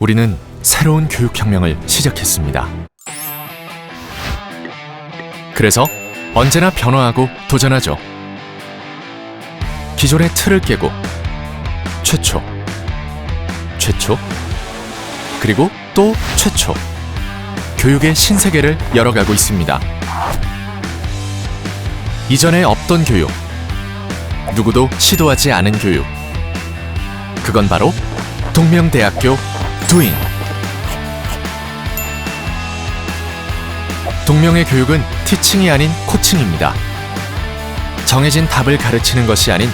우리는 새로운 교육 혁명을 시작했습니다. 그래서 언제나 변화하고 도전하죠. 기존의 틀을 깨고 최초, 최초, 그리고 또 최초. 교육의 신세계를 열어가고 있습니다. 이전에 없던 교육, 누구도 시도하지 않은 교육. 그건 바로 동명대학교 두잉. 동명의 교육은 티칭이 아닌 코칭입니다. 정해진 답을 가르치는 것이 아닌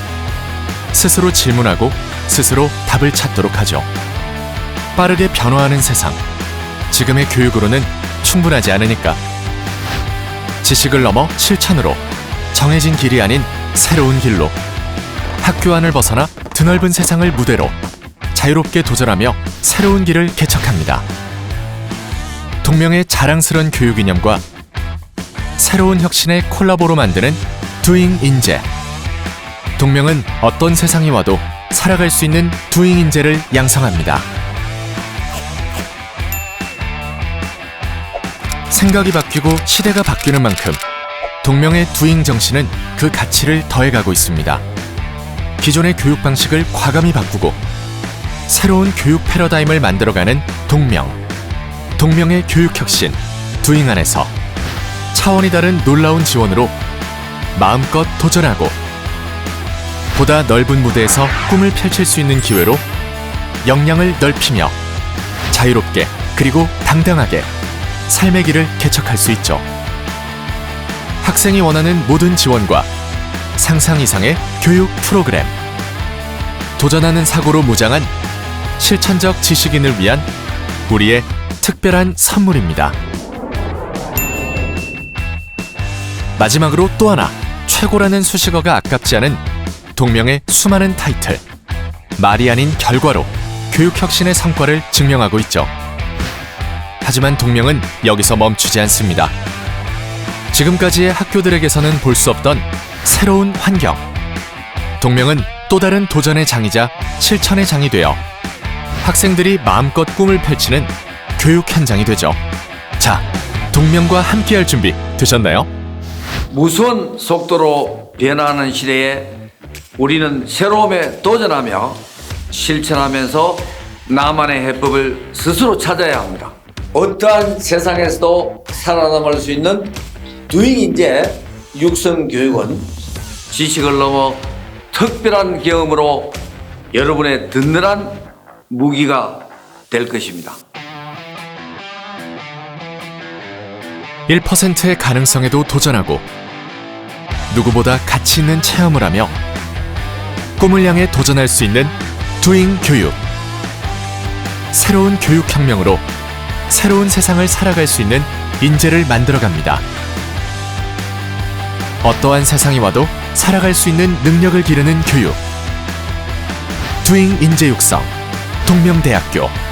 스스로 질문하고 스스로 답을 찾도록 하죠. 빠르게 변화하는 세상. 지금의 교육으로는 충분하지 않으니까. 지식을 넘어 실천으로 정해진 길이 아닌 새로운 길로 학교 안을 벗어나 드넓은 세상을 무대로 자유롭게 도전하며 새로운 길을 개척합니다. 동명의 자랑스런 교육 이념과 새로운 혁신의 콜라보로 만드는 두잉 인재. 동명은 어떤 세상이 와도 살아갈 수 있는 두잉 인재를 양성합니다. 생각이 바뀌고 시대가 바뀌는 만큼 동명의 두잉 정신은 그 가치를 더해가고 있습니다. 기존의 교육 방식을 과감히 바꾸고 새로운 교육 패러다임을 만들어가는 동명. 동명의 교육 혁신 두잉 안에서 차원이 다른 놀라운 지원으로 마음껏 도전하고 보다 넓은 무대에서 꿈을 펼칠 수 있는 기회로 역량을 넓히며 자유롭게 그리고 당당하게 삶의 길을 개척할 수 있죠. 학생이 원하는 모든 지원과 상상 이상의 교육 프로그램. 도전하는 사고로 무장한 실천적 지식인을 위한 우리의 특별한 선물입니다. 마지막으로 또 하나 최고라는 수식어가 아깝지 않은 동명의 수많은 타이틀. 말이 아닌 결과로 교육 혁신의 성과를 증명하고 있죠. 하지만 동명은 여기서 멈추지 않습니다. 지금까지의 학교들에게서는 볼 수 없던 새로운 환경. 동명은 또 다른 도전의 장이자 실천의 장이 되어 학생들이 마음껏 꿈을 펼치는 교육 현장이 되죠. 자, 동명과 함께할 준비 되셨나요? 무수한 속도로 변화하는 시대에 우리는 새로움에 도전하며 실천하면서 나만의 해법을 스스로 찾아야 합니다. 어떠한 세상에서도 살아남을 수 있는 두잉 인재 육성 교육은 지식을 넘어 특별한 경험으로 여러분의 든든한 무기가 될 것입니다. 1%의 가능성에도 도전하고 누구보다 가치 있는 체험을 하며 꿈을 향해 도전할 수 있는 두잉 교육. 새로운 교육 혁명으로 새로운 세상을 살아갈 수 있는 인재를 만들어 갑니다. 어떠한 세상이 와도 살아갈 수 있는 능력을 기르는 교육. 두잉 인재 육성 동명대학교